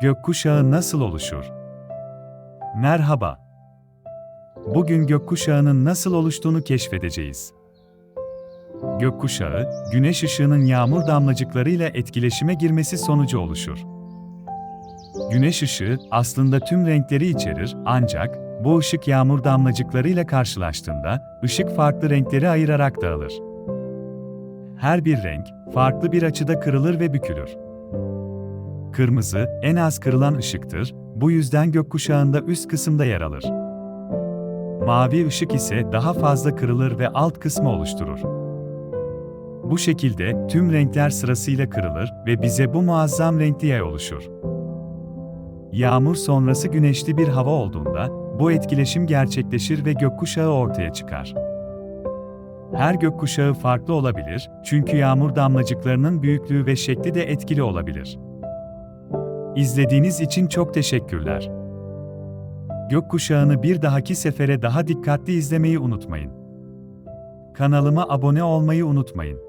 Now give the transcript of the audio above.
Gökkuşağı nasıl oluşur? Merhaba. Bugün gökkuşağının nasıl oluştuğunu keşfedeceğiz. Gökkuşağı, güneş ışığının yağmur damlacıklarıyla etkileşime girmesi sonucu oluşur. Güneş ışığı aslında tüm renkleri içerir ancak bu ışık yağmur damlacıklarıyla karşılaştığında ışık farklı renkleri ayırarak dağılır. Her bir renk farklı bir açıda kırılır ve bükülür. Kırmızı en az kırılan ışıktır, bu yüzden gökkuşağında üst kısımda yer alır. Mavi ışık ise daha fazla kırılır ve alt kısmı oluşturur. Bu şekilde tüm renkler sırasıyla kırılır ve bize bu muazzam renkli yay oluşur. Yağmur sonrası güneşli bir hava olduğunda bu etkileşim gerçekleşir ve gökkuşağı ortaya çıkar. Her gökkuşağı farklı olabilir çünkü yağmur damlacıklarının büyüklüğü ve şekli de etkili olabilir. İzlediğiniz için çok teşekkürler. Gökkuşağını bir dahaki sefere daha dikkatli izlemeyi unutmayın. Kanalıma abone olmayı unutmayın.